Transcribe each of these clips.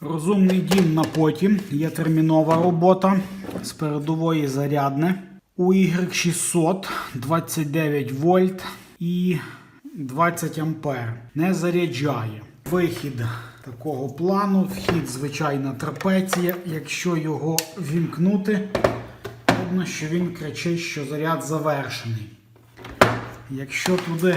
Розумний дім на потім. Є термінова робота з передової зарядне. UY 600 29 вольт і 20 ампер. Не заряджає. Вихід такого плану, вхід звичайна трапеція. Якщо його вімкнути, видно, що він кричить, що заряд завершений. Якщо туди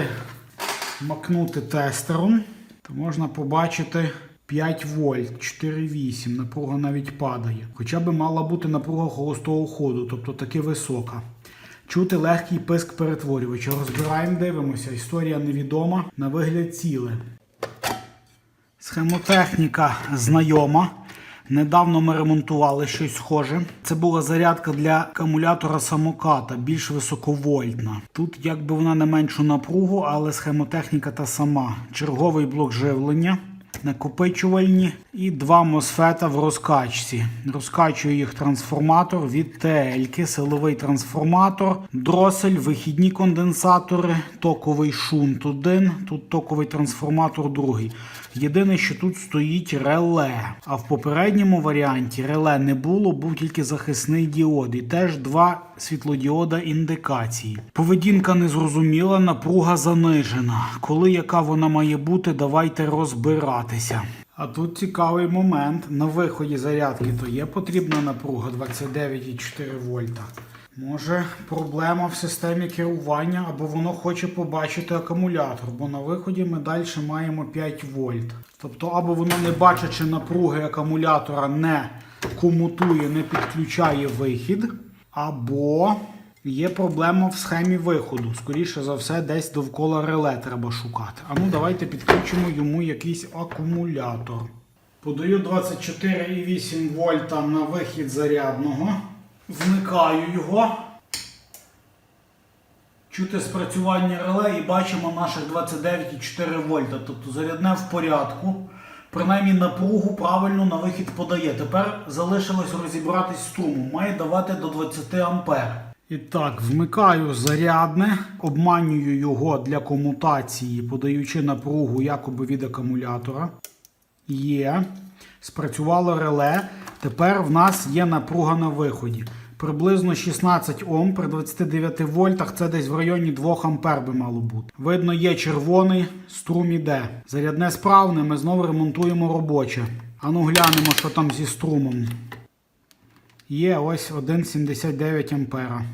макнути тестером, то можна побачити 5 вольт, 4,8. Напруга навіть падає. Хоча би мала бути напруга холостого ходу, тобто таки висока. Чути легкий писк перетворювача. Розбираємо, дивимося. Історія невідома. На вигляд ціле. Схемотехніка знайома. Недавно ми ремонтували щось схоже. Це була зарядка для акумулятора самоката, більш високовольтна. Тут якби вона не меншу напругу, але схемотехніка та сама. Черговий блок живлення, накопичувальні і два мосфета в розкачці. Розкачує їх трансформатор від ТЛ, силовий трансформатор, дросель, вихідні конденсатори, токовий шунт один, тут токовий трансформатор другий. Єдине, що тут стоїть реле. А в попередньому варіанті реле не було, був тільки захисний діод. І теж два світлодіода індикації. Поведінка незрозуміла, напруга занижена. Коли яка вона має бути, давайте розбиратися. А тут цікавий момент. На виході зарядки то є потрібна напруга 29,4 вольта. Може проблема в системі керування, або воно хоче побачити акумулятор, бо на виході ми далі маємо 5 вольт. Тобто, або воно не бачачи напруги акумулятора, не комутує, не підключає вихід, або є проблема в схемі виходу. Скоріше за все, десь довкола реле треба шукати. А ну давайте підключимо йому якийсь акумулятор. Подаю 24,8 вольта на вихід зарядного. Вмикаю його. Чути спрацювання реле і бачимо наших 29,4 вольта. Тобто зарядне в порядку. Принаймні напругу правильно на вихід подає. Тепер залишилось розібратись з струмом. Має давати до 20 ампер. І так, вмикаю зарядне, обманюю його для комутації, подаючи напругу якоби від акумулятора. Є. Спрацювало реле. Тепер в нас є напруга на виході. Приблизно 16 Ом при 29 вольтах це десь в районі 2 ампер би мало бути. Видно, є червоний, струм іде. Зарядне справне, ми знову ремонтуємо робоче. Ану глянемо, що там зі струмом. Є ось 1,79 ампера.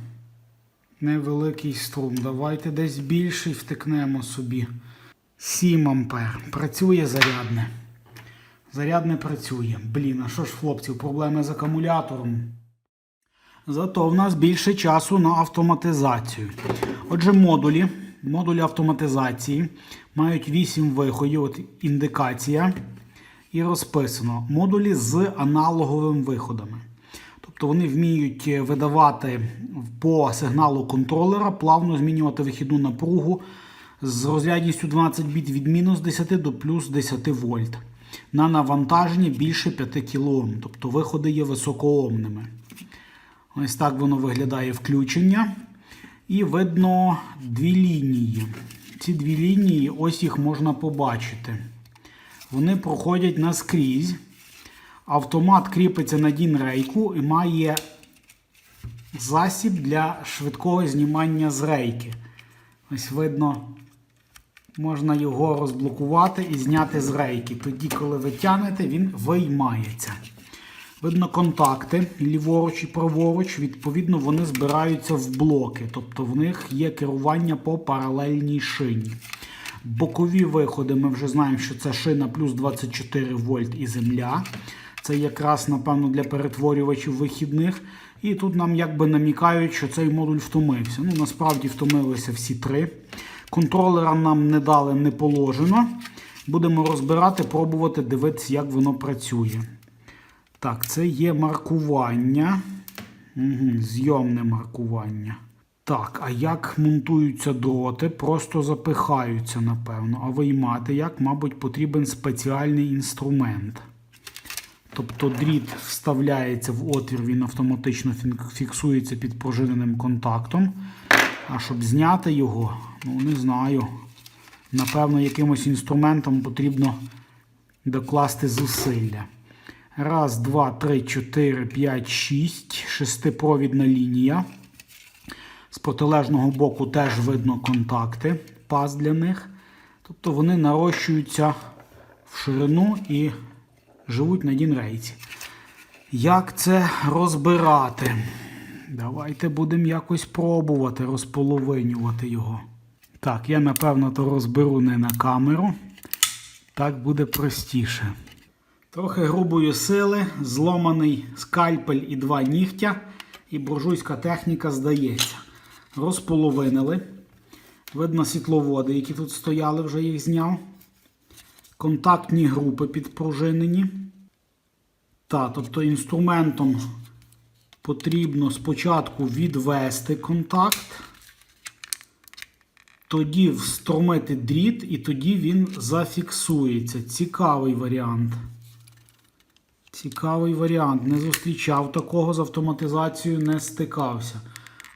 Невеликий струм. Давайте десь більший втикнемо собі. 7 ампер. Працює зарядне. Заряд не працює. Блін, а що ж, хлопців, проблеми з акумулятором? Зато в нас більше часу на автоматизацію. Отже, модулі, модулі автоматизації мають 8 виходів, от індикація. І розписано модулі з аналоговими виходами. Тобто вони вміють видавати по сигналу контролера, плавно змінювати вихідну напругу з розрядністю 12 біт від мінус 10 до плюс 10 вольт. На навантаження більше 5 кОм, тобто виходи є високоомними. Ось так воно виглядає включення. І видно дві лінії. Ці дві лінії, ось їх можна побачити. Вони проходять наскрізь. Автомат кріпиться на дін-рейку і має засіб для швидкого знімання з рейки. Ось видно, можна його розблокувати і зняти з рейки. Тоді, коли ви тянете, він виймається. Видно контакти ліворуч і праворуч, відповідно, вони збираються в блоки, тобто в них є керування по паралельній шині. Бокові виходи ми вже знаємо, що це шина плюс 24 вольт і земля. Це якраз, напевно, для перетворювачів вихідних. І тут нам якби намікають, що цей модуль втомився. Ну, насправді втомилися всі три. Контролера нам не дали, не положено. Будемо розбирати, пробувати дивитися, як воно працює. Так, це є маркування. Угу, Зйомне маркування. Так, а як монтуються дроти? Просто запихаються, напевно. А виймати як, мабуть, потрібен спеціальний інструмент. Тобто дріт вставляється в отвір, він автоматично фіксується під пружиненим контактом. А щоб зняти його, ну не знаю. Напевно, якимось інструментом потрібно докласти зусилля. Раз, два, три, чотири, п'ять, шість. Шестипровідна лінія. З протилежного боку теж видно контакти, паз для них. Тобто вони нарощуються в ширину і живуть на дінрейці. Як це розбирати? Давайте будемо якось пробувати розполовинювати його. Так, я напевно то розберу не на камеру. Так буде простіше. Трохи грубої сили, зломаний скальпель і два нігтя, і буржуйська техніка здається. Розполовинили. Видно світловоди, які тут стояли, вже їх зняв. Контактні групи підпружинені. Та, тобто інструментом потрібно спочатку відвести контакт, тоді встромити дріт, і тоді він зафіксується. Цікавий варіант. Цікавий варіант. Не зустрічав такого з автоматизацією, не стикався.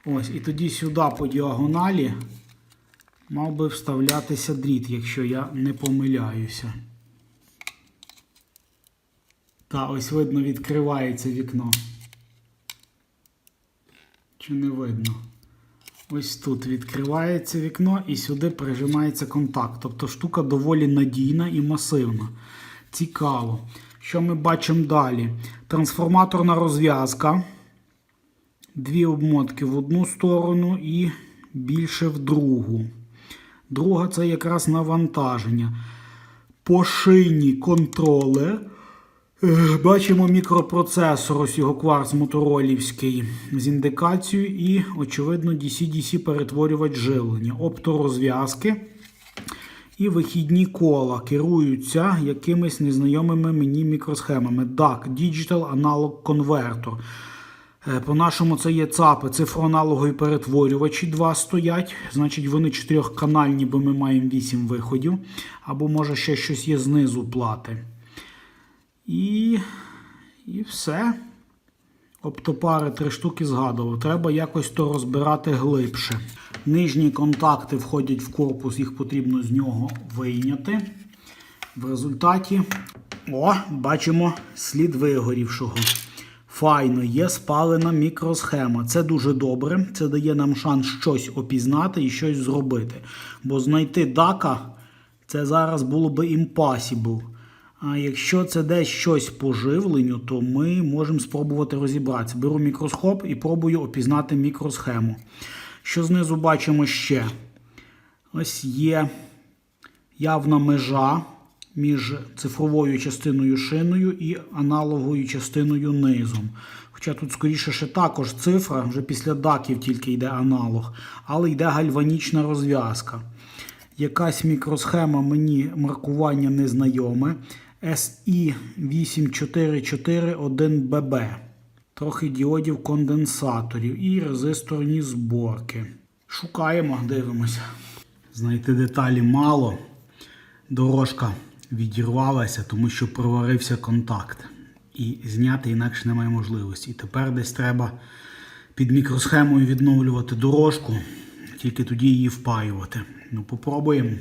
Ось, і тоді сюди по діагоналі мав би вставлятися дріт, якщо я не помиляюся. Та, ось видно, відкривається вікно. Чи не видно? Ось тут відкривається вікно і сюди прижимається контакт. Тобто штука доволі надійна і масивна. Цікаво. Що ми бачимо далі? Трансформаторна розв'язка. Дві обмотки в одну сторону і більше в другу. Друга це якраз навантаження. По шині контролер. Е, Бачимо мікропроцесор, ось його кварц моторолівський з індикацією і, очевидно, DC-DC перетворювач живлення, опторозв'язки і вихідні кола керуються якимись незнайомими мені мікросхемами. DAC – Digital Analog Converter. Е, По-нашому це є ЦАПи, цифроаналогові перетворювачі два стоять. Значить, вони чотирьохканальні, бо ми маємо 8 виходів. Або може ще щось є знизу плати. І, і все. Оптопари три штуки згадував. Треба якось то розбирати глибше. Нижні контакти входять в корпус, їх потрібно з нього вийняти. В результаті, о, бачимо слід вигорівшого. Файно, є спалена мікросхема. Це дуже добре. Це дає нам шанс щось опізнати і щось зробити. Бо знайти дака це зараз було би impossible. А якщо це десь щось по живленню, то ми можемо спробувати розібратися. Беру мікроскоп і пробую опізнати мікросхему. Що знизу бачимо ще? Ось є явна межа між цифровою частиною шиною і аналоговою частиною низом. Хоча тут, скоріше, ще також цифра, вже після даків тільки йде аналог, але йде гальванічна розв'язка. Якась мікросхема мені маркування незнайоме. SI8441BB. Трохи діодів конденсаторів і резисторні зборки. Шукаємо, дивимося. Знайти деталі мало. Дорожка відірвалася, тому що проварився контакт. І зняти інакше немає можливості. І тепер десь треба під мікросхемою відновлювати дорожку, тільки тоді її впаювати. Ну, попробуємо.